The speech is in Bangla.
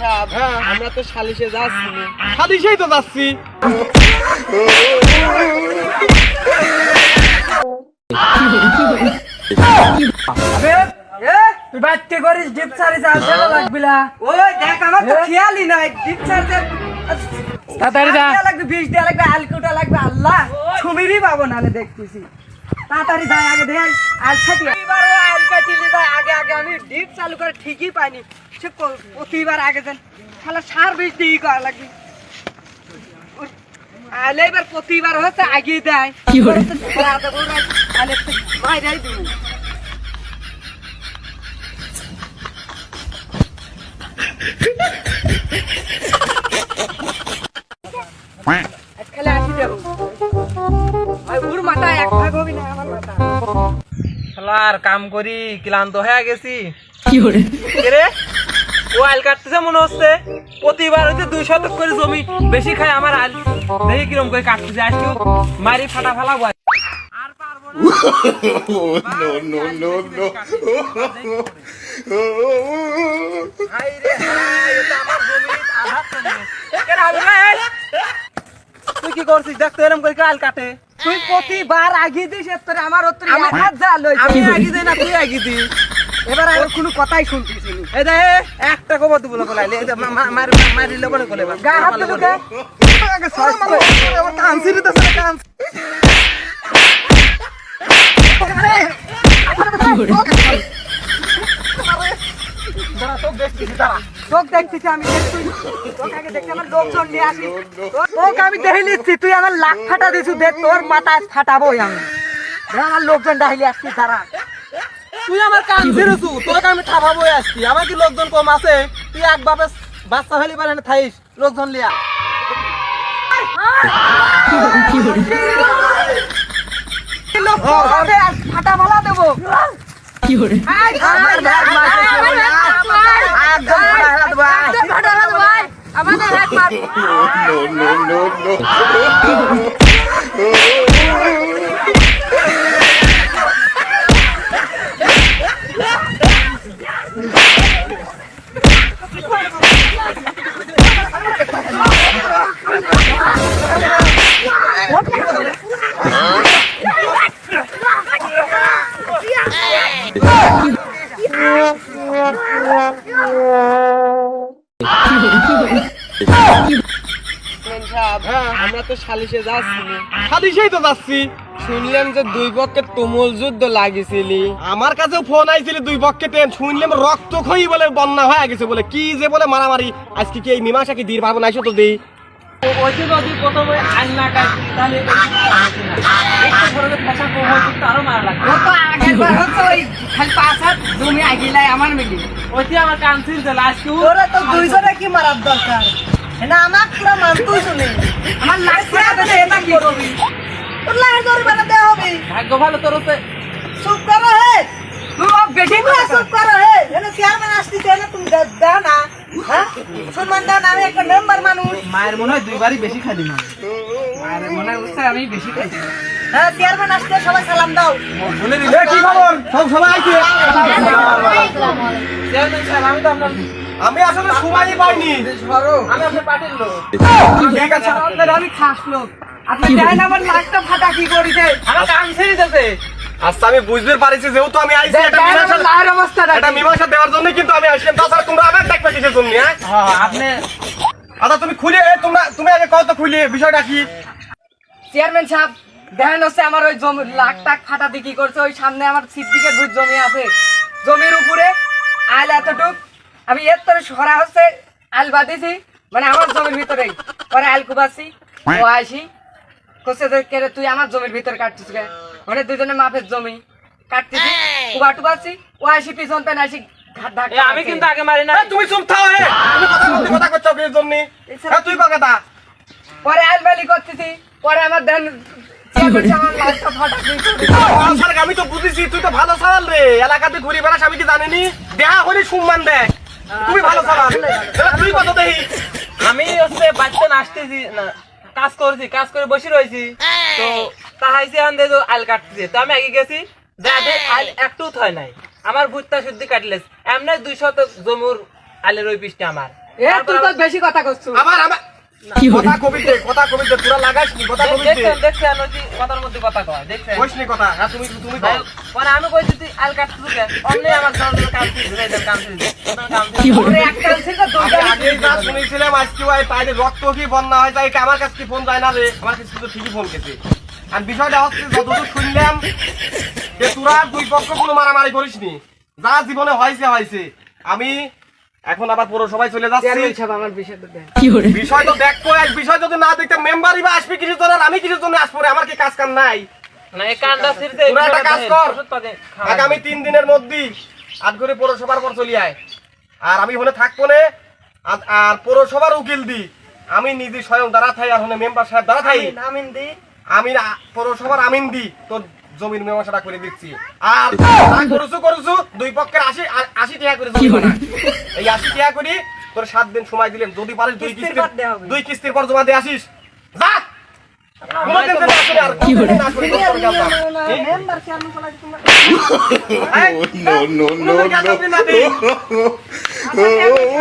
সাহেব হ্যাঁ। আমরা তো সালিশে যাচ্ছি। না। সাদিসেই তো যাচ্ছি। তুই বাচ্চা করিস ডিপ সারিস আর লাগবি না। ওই দেখ আমার তো হ্যাঁ? খেয়ালই নাই। ডিপ চার্জার তাড়াতাড়ি যা। লাগবে বিষ দেওয়া লাগবে আলকুটা লাগবে আল্লাহ। ছবিরই পাবো নালে দেখতেছি। তাড়াতাড়ি যাই আগে দেখ আল খাটি এবার ওই আল যাই আগে আগে আমি ডিপ চালু করে ঠিকই পাইনি। সে প্রতিবার আগে দেন। শালা সার বিষ দিয়ে করা ওই- আলে এবার প্রতিবার হচ্ছে আগে দেয়। কি করে আলে বাইরে দিবি খেলে শালার কাম করি ক্লান্ত হয়ে গেছি। রে কাটতেছে মনে হচ্ছে। প্রতিবার হচ্ছে দুই শতক করে জমি বেশি খায় আমার আল। দেখি কিরম করে কাটতেছে আজকে মারি ফাটা আর পারব না? তুই কি করছিস? দেখ তো এরম করে কাল কাটে। তুই প্রতিবার আগিয়ে দিস তোরে আমার ওর তোরে আমি- হাত যা লইছে। আমি আগি দিই না তুই আগি দি এবার আর কোনো কথাই শুনতেছি না। এই দে একটা কবর দিব বলাইলে মারি মারিলে বলে বলে। গায়ে হাত দিল কে? আগে সস করে। কানছি দিতে কানছি দাঁড়া তো দেখতেছি দাঁড়া। তোকে দেখতেছি আমি দেখতে আমার লোকজন নিয়ে আসি। তোকে আমি দেখে নিচ্ছি, তুই আমার লাখ ফাটা দিছু, দেখ তোর মাথা ফাটাবোই আমি। আমার লোকজন ডাইলে আসছি, দাঁড়া। তুই আমার কান ছিড়েছু তোকে আমি ঠাপাবো আসছি আমার কি লোকজন কম আছে তুই এক বাপে বাচ্চা ফেলি পারে না থাইস লোকজন লিয়া লোক ফাটা ভালা দেবো। ব্যাগ মারছে কেউ না। একদম ফাটা ফেলা দেবো, আয়। no, no, no, no. মেন সাহেব, আমরা তো সালিশে যাচ্ছি। না। তো যাচ্ছি। শুনলাম যে দুই পক্ষে তুমুল যুদ্ধ লাগিয়েছিলি আমার কাছে ফোন আইছিল দুই পক্ষে শুনলাম রক্ত খই বলে বন্যা হয়ে গেছে বলে। কি যে বলে মারামারি। আজকে কি এই মীমাংসা কি দীর ভাবনা আইসো তো দেই ও খালি পাঁচ হাত জমি আগিলাই আমার মিলি। ওরা তো দুইজনে কি মারার দরকার? না আমার পুরো মানতুই শুনে। আমার লাগছে এটা কি করবি? তোর লাগে তোর বেলা দেওয়া হবে। ভাগ্য ভালো তোর হচ্ছে চুপ করো হে। তুই ও বেশি করে চুপ করো। হে। এনে চেয়ারম্যান আসতেছে এনে তুমি দে- না। সম্মান দাও না আমি একটা মেম্বার মানুষ। মায়ের মনে হয় দুইবারই বেশি খালি মানে মায়ের মনে হয় আমি বেশি খাইছি চেয়ারম্যান আসতে সবাই সালাম দাও। কি খবর? সব সবাই আইছে? চেয়ারম্যান সাহেব আমি তো আপনার আমি আসলে সময়ই পাইনি। আমি আপনার পার্টির লোক। ঠিক আছে আপনার আমি খাস লোক। আপনি জানেন আমার ফাটা কি করিছে? আমার কান ছেড়ে দিতেছে। আচ্ছা আমি বুঝতে পারিছি যেহেতু আমি আইছি এটা জানেন মীমাংসা লাহের অবস্থাটা এটা মীমাংসা দেওয়ার জন্য কিন্তু আমি আসলাম। তাছাড়া তোমরা আবার দেখবে কিসের জন্য হ্যাঁ? আপনি আচ্ছা তুমি খুলে তোমরা তুমি আগে কত খুলে বিষয়টা কি? চেয়ারম্যান সাহেব দেখেন হচ্ছে আমার ওই জমি লাখ টাক ফাটা দিয়ে কি করছে ওই সামনে আমার সিদ্দিকের দুই জমি আছে। জমির উপরে আল এতটুক আমি এর তোরে সরা হচ্ছে আল বাঁধিছি মানে আমার জমির ভিতরেই। পরে আল কুবাছি ও আসি করছে যে কে রে তুই আমার জমির ভিতরে কাটছিস কে? মানে দুজনে মাপের জমি। কাটতেছি কুবা টুবাছি ও আসি পিছন পেন আসি আমি কিন্তু আগে মারি না তুমি চুপ থাও হে তুমি কথা বলতে কথা করছ জন্য। হ্যাঁ তুই কথা? পরে আল বালি করতেছি পরে আমার দেন আমার করে আমি তো বুঝেছি তুই তো ভালো সারাল রে। এলাকাতে ঘুরে বেড়াস আমি কি জানিনি? দেহা হলে সম্মান দেখ তুমি ভালো সারাল। তুই কত দেহি? আমি হচ্ছে বাড়িতে আসতেছি না কাজ করছি কাজ করে বসে রয়েছি। তো তাহাইছে আন্দে তো আল কাটতেছে। তো আমি আগে গেছি যাদের আল একটু হয় নাই। আমার ভুট্টা শুদ্ধি কাটলেস এমনি দুই শত জমির আলের ওই পিসটা আমার। তুই তো বেশি কথা করছিস আবার আমার কথা কবিতে কথা কবিতে তোরা লাগাইস নি কথা কবিতে। দেখছেন দেখছেন ওই কথার মধ্যে কথা কয় দেখছেন? কইস নি কথা হ্যাঁ তুমি তুমি ভাই, পরে আমি কইছি তুই আল কাটছিস কেন অন্য আমার জল কাম কাম ওরে দুইটা আগে যা শুনেছিলাম আজকে তাইলে রক্ত কি বন্যা হয় তাই আমার কাছে কি ফোন যায় না রে? আমার কাছে তো ঠিকই ফোন গেছে। আর বিষয়টা হচ্ছে যতদূর শুনলাম যে তোরা দুই পক্ষ কোনো মারামারি করিস নি যা জীবনে হয়েছে হয়েছে। আমি এখন আবার পৌরসভায় চলে যাচ্ছি। বিষয় তো দেখব এক বিষয় যদি না দেখতে মেম্বারই বা আসবে কিছু তোর আমি কিছু জন্য আসব আমার কি কাজ কাম নাই? আগামী তিন দিনের মধ্যেই আটগড়ি পৌরসভার পর চলি আয়। আর আমি হলে থাকব না আর- আর পৌরসভার উকিল দি। আমি নিজে স্বয়ং দাঁড়া থাই আর হলে মেম্বার সাহেব দাঁড়া থাই আমিন দি। আমি পৌরসভার আমিন দি। তোর জমির মীমাংসাটা করে দিচ্ছি আর করছু করছু দুই পক্ষের আশি আশি টাকা করে। এই আশি টাকা করি তোর সাত দিন সময় দিলেন যদি পারিস দুই কিস্তির। দুই কিস্তির পর জমা দিয়ে আসিস যা no, no, no, no.